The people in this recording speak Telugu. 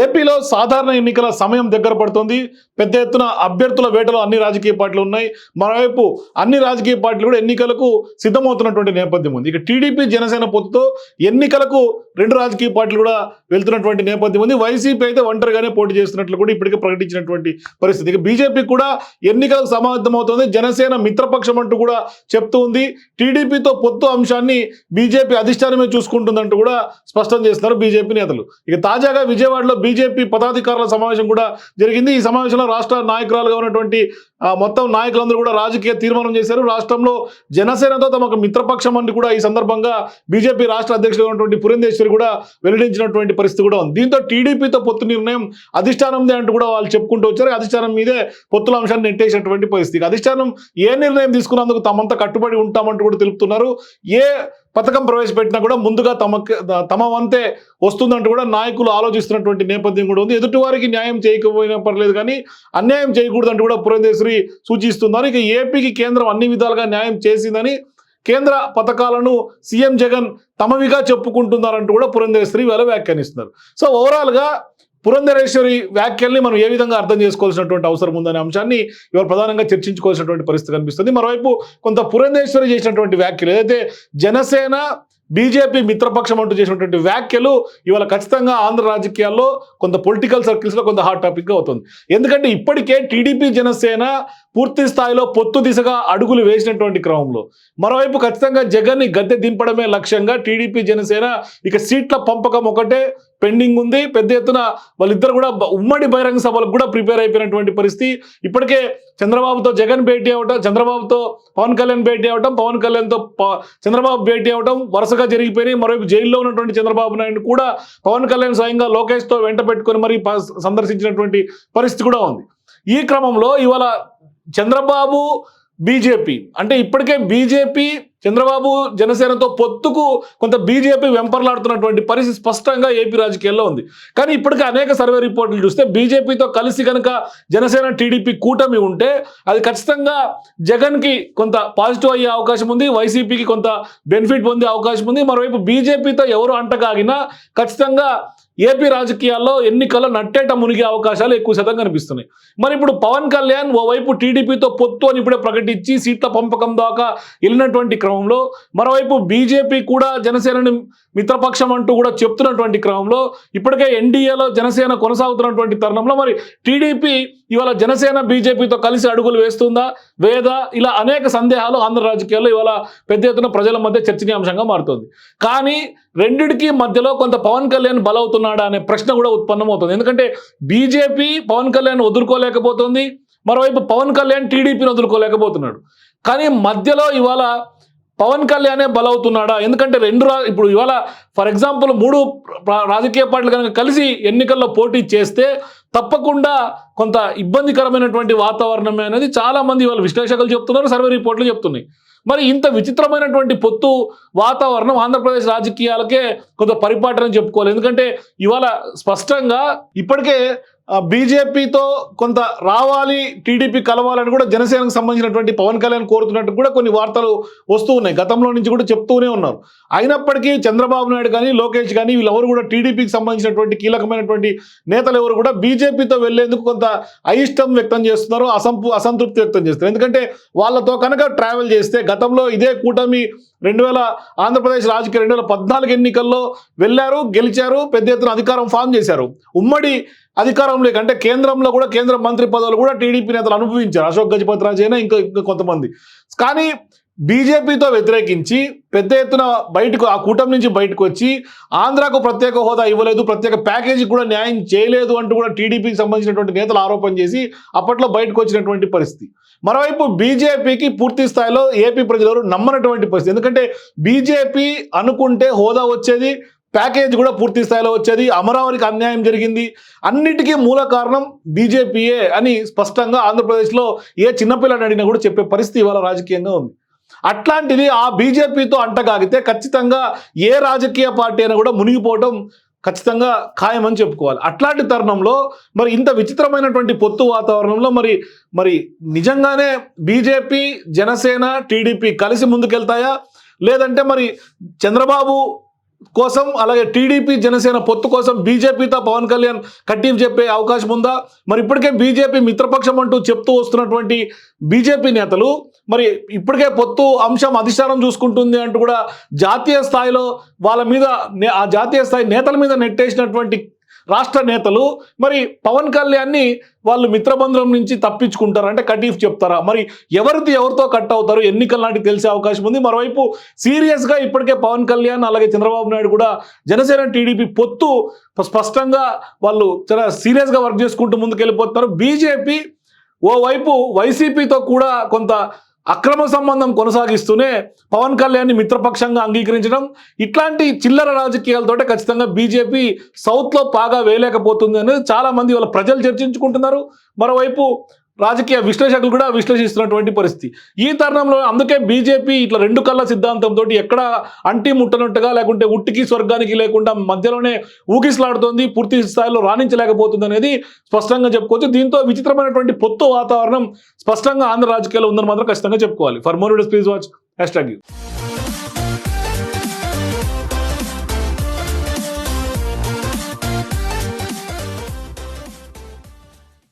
ఏపీలో సాధారణ ఎన్నికల సమయం దగ్గర పడుతోంది. పెద్ద ఎత్తున అభ్యర్థుల వేటలో అన్ని రాజకీయ పార్టీలు ఉన్నాయి. మరోవైపు అన్ని రాజకీయ పార్టీలు కూడా ఎన్నికలకు సిద్ధమవుతున్నటువంటి నేపథ్యం ఉంది. ఇక టీడీపీ జనసేన పొత్తుతో ఎన్నికలకు రెండు రాజకీయ పార్టీలు కూడా వెళ్తున్నటువంటి నేపథ్యం ఉంది. వైసీపీ అయితే ఒంటరిగానే పోటీ చేస్తున్నట్లు కూడా ఇప్పటికే ప్రకటించినటువంటి పరిస్థితి. ఇక బీజేపీ కూడా ఎన్నికలకు సమాయత్తమవుతోంది జనసేన మిత్రపక్షం అంటూ కూడా చెప్తూ ఉంది. టీడీపీతో పొత్తు అంశాన్ని బీజేపీ అధిష్టానమే చూసుకుంటుందంటూ కూడా స్పష్టం చేస్తున్నారు బీజేపీ నేతలు. ఇక తాజాగా విజయవాడలో బీజేపీ పదాధికారుల సమావేశం కూడా జరిగింది. ఈ సమావేశంలో రాష్ట్ర నాయకురాలుగా ఉన్నటువంటి మొత్తం నాయకులందరూ కూడా రాజకీయ తీర్మానం చేశారు. రాష్ట్రంలో జనసేనతో తమకు మిత్రపక్షం అని కూడా ఈ సందర్భంగా బీజేపీ రాష్ట్ర అధ్యక్షుడు ఉన్నటువంటి పురంధేశ్వరి కూడా వెల్లడించినటువంటి పరిస్థితి కూడా ఉంది. దీంతో టీడీపీతో పొత్తు నిర్ణయం అధిష్టానందే అంటూ కూడా వాళ్ళు చెప్పుకుంటూ వచ్చారు. అధిష్టానం మీదే పొత్తుల అంశాన్ని నెట్టేసినటువంటి పరిస్థితి. అధిష్టానం ఏ నిర్ణయం తీసుకున్నందుకు తమంతా కట్టుబడి ఉంటామంటూ కూడా తెలుపుతున్నారు. ఏ పథకం ప్రవేశపెట్టినా కూడా ముందుగా తమకు తమ వంతే వస్తుందంటూ కూడా నాయకులు ఆలోచిస్తున్నటువంటి నేపథ్యం కూడా ఉంది. ఎదుటి వారికి న్యాయం చేయకపోయినా పర్లేదు కానీ అన్యాయం చేయకూడదంటూ కూడా పురంధేశ్వరి సూచిస్తున్నారు. ఇక ఏపీకి కేంద్రం అన్ని విధాలుగా న్యాయం చేసిందని కేంద్ర పథకాలను సీఎం జగన్ తమవిగా చెప్పుకుంటున్నారంటూ కూడా పురంధేశ్వరి వేళ వ్యాఖ్యానిస్తున్నారు. సో ఓవరాల్గా పురంధరేశ్వరి వ్యాఖ్యల్ని మనం ఏ విధంగా అర్థం చేసుకోవాల్సినటువంటి అవసరం ఉందనే అంశాన్ని ఇవాళ ప్రధానంగా చర్చించుకోవాల్సినటువంటి పరిస్థితి కనిపిస్తుంది. మరోవైపు కొంత పురంధేశ్వరి చేసినటువంటి వ్యాఖ్యలు ఏదైతే జనసేన బీజేపీ మిత్రపక్షం అంటూ చేసినటువంటి వ్యాఖ్యలు ఇవాళ ఖచ్చితంగా ఆంధ్ర రాజకీయాల్లో కొంత పొలిటికల్ సర్కిల్స్లో కొంత హాట్ టాపిక్గా అవుతుంది. ఎందుకంటే ఇప్పటికే టీడీపీ జనసేన పూర్తి స్థాయిలో పొత్తు దిశగా అడుగులు వేసినటువంటి క్రమంలో. మరోవైపు ఖచ్చితంగా జగన్ని గద్దె దింపడమే లక్ష్యంగా టీడీపీ జనసేన ఇక సీట్ల పంపకం ఒకటే పెండింగ్ ఉంది. పెద్ద ఎత్తున వాళ్ళిద్దరు కూడా ఉమ్మడి బహిరంగ సభలకు కూడా ప్రిపేర్ అయిపోయినటువంటి పరిస్థితి. ఇప్పటికే చంద్రబాబుతో జగన్ భేటీ అవటం చంద్రబాబుతో పవన్ కళ్యాణ్ భేటీ అవటం పవన్ కళ్యాణ్తో చంద్రబాబు భేటీ అవటం వరుసగా జరిగిపోయినాయి. మరోవైపు జైల్లో ఉన్నటువంటి చంద్రబాబు నాయుడు కూడా పవన్ కళ్యాణ్ స్వయంగా లోకేష్తో వెంట పెట్టుకుని మరి ప- సందర్శించినటువంటి పరిస్థితి కూడా ఉంది. ఈ క్రమంలో ఇవాళ చంద్రబాబు బీజేపీ అంటే ఇప్పటికే బీజేపీ చంద్రబాబు జనసేనతో పొత్తుకు కొంత బీజేపీ వెంపర్లాడుతున్నటువంటి పరిస్థితి స్పష్టంగా ఏపీ రాజకీయాల్లో ఉంది. కానీ ఇప్పటికే అనేక సర్వే రిపోర్టులు చూస్తే బీజేపీతో కలిసి కనుక జనసేన టీడీపీ కూటమి ఉంటే అది ఖచ్చితంగా జగన్కి కొంత పాజిటివ్ అయ్యే అవకాశం ఉంది వైసీపీకి కొంత బెనిఫిట్ పొందే అవకాశం ఉంది. మరోవైపు బీజేపీతో ఎవరు అంటకాగినా ఖచ్చితంగా ఏపీ రాజకీయాల్లో ఎన్నికల్లో నట్టేట మునిగే అవకాశాలు ఎక్కువ శాతం కనిపిస్తున్నాయి. మరి ఇప్పుడు పవన్ కళ్యాణ్ ఓవైపు టీడీపీతో పొత్తు అని ఇప్పుడే ప్రకటించి సీట్ల పంపకం దాకా వెళ్ళినటువంటి క్రమంలో మరోవైపు బీజేపీ కూడా జనసేనని మిత్రపక్షం అంటూ కూడా చెప్తున్నటువంటి క్రమంలో ఇప్పటికే ఎన్డీఏలో జనసేన కొనసాగుతున్నటువంటి తరుణంలో మరి టీడీపీ ఇవాళ జనసేన బీజేపీతో కలిసి అడుగులు వేస్తుందా? వేదా? ఇలా అనేక సందేహాలు ఆంధ్ర రాజకీయాల్లో ఇవాళ పెద్ద ఎత్తున ప్రజల మధ్య చర్చనీయాంశంగా మారుతుంది. కానీ రెండిటికి మధ్యలో కొంత పవన్ కళ్యాణ్ బలవుతున్నాడా అనే ప్రశ్న కూడా ఉత్పన్నమవుతుంది. ఎందుకంటే బీజేపీ పవన్ కళ్యాణ్ వదులుకోలేకపోతుంది మరోవైపు పవన్ కళ్యాణ్ టీడీపీని వదులుకోలేకపోతున్నాడు. కానీ మధ్యలో ఇవాళ పవన్ కళ్యాణే బలవుతున్నాడా? ఎందుకంటే రెండు రా ఇప్పుడు ఇవాళ ఫర్ ఎగ్జాంపుల్ మూడు రాజకీయ పార్టీలు కనుక కలిసి ఎన్నికల్లో పోటీ చేస్తే తప్పకుండా కొంత ఇబ్బందికరమైనటువంటి వాతావరణమే అనేది చాలామంది ఇవాళ విశ్లేషకులు చెప్తున్నారు సర్వే రిపోర్ట్లు చెప్తున్నాయి. మరి ఇంత విచిత్రమైనటువంటి పొత్తు వాతావరణం ఆంధ్రప్రదేశ్ రాజకీయాలకే కొంత పరిపాటన చెప్పుకోవాలి. ఎందుకంటే ఇవాళ స్పష్టంగా ఇప్పటికే బీజేపీతో కొంత రావాలి టీడీపీ కలవాలని కూడా జనసేనకు సంబంధించినటువంటి పవన్ కళ్యాణ్ కోరుతున్నట్టు కూడా కొన్ని వార్తలు వస్తూ ఉన్నాయి. గతంలో నుంచి కూడా చెప్తూనే ఉన్నారు. అయినప్పటికీ చంద్రబాబు నాయుడు కానీ లోకేష్ కానీ వీళ్ళెవరు కూడా టీడీపీకి సంబంధించినటువంటి కీలకమైనటువంటి నేతలు ఎవరు కూడా బీజేపీతో వెళ్ళేందుకు కొంత అయిష్టం వ్యక్తం చేస్తున్నారు అసంపు అసంతృప్తి వ్యక్తం చేస్తున్నారు. ఎందుకంటే వాళ్ళతో కనుక ట్రావెల్ చేస్తే గతంలో ఇదే కూటమి రెండు వేల ఆంధ్రప్రదేశ్ రాజకీయ రెండు వేల పద్నాలుగు ఎన్నికల్లో వెళ్ళారు గెలిచారు పెద్ద ఎత్తున అధికారం ఫామ్ చేశారు. ఉమ్మడి అధికారంలోకి అంటే కేంద్రంలో కూడా కేంద్ర మంత్రి పదవులు కూడా టీడీపీ నేతలు అనుభవించారు. అశోక్ గజపతి అయినా ఇంకా ఇంకా కొంతమంది. కానీ బీజేపీతో వ్యతిరేకించి పెద్ద ఎత్తున బయటకు ఆ కూటమి నుంచి బయటకు వచ్చి ఆంధ్రాకు ప్రత్యేక హోదా ఇవ్వలేదు ప్రత్యేక ప్యాకేజీ కూడా న్యాయం చేయలేదు అంటూ కూడా టీడీపీకి సంబంధించినటువంటి నేతలు ఆరోపణ చేసి అప్పట్లో బయటకు వచ్చినటువంటి పరిస్థితి. మరోవైపు బీజేపీకి పూర్తి స్థాయిలో ఏపీ ప్రజలు నమ్మనటువంటి పరిస్థితి. ఎందుకంటే బీజేపీ అనుకుంటే హోదా వచ్చేది ప్యాకేజ్ కూడా పూర్తి స్థాయిలో వచ్చేది. అమరావతికి అన్యాయం జరిగింది. అన్నిటికీ మూల కారణం బీజేపీయే అని స్పష్టంగా ఆంధ్రప్రదేశ్లో ఏ చిన్నపిల్లని అడిగినా కూడా చెప్పే పరిస్థితి ఇవాళ రాజకీయంగా ఉంది. అట్లాంటిది ఆ బీజేపీతో అంటగాగితే ఖచ్చితంగా ఏ రాజకీయ పార్టీ అయినా కూడా మునిగిపోవటం ఖచ్చితంగా ఖాయమని చెప్పుకోవాలి. అట్లాంటి తరుణంలో మరి ఇంత విచిత్రమైనటువంటి పొత్తు వాతావరణంలో మరి మరి నిజంగానే బీజేపీ జనసేన టీడీపీ కలిసి ముందుకెళ్తాయా? లేదంటే మరి చంద్రబాబు కోసం అలాగే టీడీపీ జనసేన పొత్తు కోసం బీజేపీతో పవన్ కళ్యాణ్ కట్టింపు చెప్పే అవకాశం ఉందా? మరి ఇప్పటికే బీజేపీ మిత్రపక్షం అంటూ చెప్తూ వస్తున్నటువంటి బీజేపీ నేతలు మరి ఇప్పటికే పొత్తు అంశం అధిష్టానం చూసుకుంటుంది అంటూ కూడా జాతీయ స్థాయిలో వాళ్ళ మీద నే- ఆ జాతీయ స్థాయి నేతల మీద నెట్టేసినటువంటి రాష్ట్ర నేతలు మరి పవన్ కళ్యాణ్ని వాళ్ళు మిత్రబంధం నుంచి తప్పించుకుంటారు? అంటే కటీఫ్ చెప్తారా? మరి ఎవరిది ఎవరితో కట్ అవుతారు? ఎన్నికల నాటికి తెలిసే అవకాశం ఉంది. మరోవైపు సీరియస్గా ఇప్పటికే పవన్ కళ్యాణ్ అలాగే చంద్రబాబు నాయుడు కూడా జనసేన టీడీపీ పొత్తు స్పష్టంగా వాళ్ళు చాలా సీరియస్గా వర్క్ చేసుకుంటూ ముందుకు బీజేపీ ఓవైపు వైసీపీతో కూడా కొంత అక్రమ సంబంధం కొనసాగిస్తూనే పవన్ కళ్యాణ్ని మిత్రపక్షంగా అంగీకరించడం ఇట్లాంటి చిల్లర రాజకీయాలతోటే ఖచ్చితంగా బీజేపీ సౌత్లో పాగా వేయలేకపోతుంది అనేది చాలామంది వాళ్ళ ప్రజలు చర్చించుకుంటున్నారు. మరోవైపు రాజకీయ విశ్లేషకులు కూడా విశ్లేషిస్తున్నటువంటి పరిస్థితి. ఈ తరుణంలో అందుకే బీజేపీ ఇట్లా రెండు కళ్ళ సిద్ధాంతంతో ఎక్కడ అంటి ముట్టనట్టుగా లేకుంటే ఉట్టికి స్వర్గానికి లేకుండా మధ్యలోనే ఊగిసలాడుతోంది పూర్తి స్థాయిలో రాణించలేకపోతుంది అనేది స్పష్టంగా చెప్పుకోవచ్చు. దీంతో విచిత్రమైనటువంటి పొత్తు వాతావరణం స్పష్టంగా ఆంధ్ర రాజకీయాల్లో ఉందని మాత్రం ఖచ్చితంగా చెప్పుకోవాలి. For more videos please watch hashtag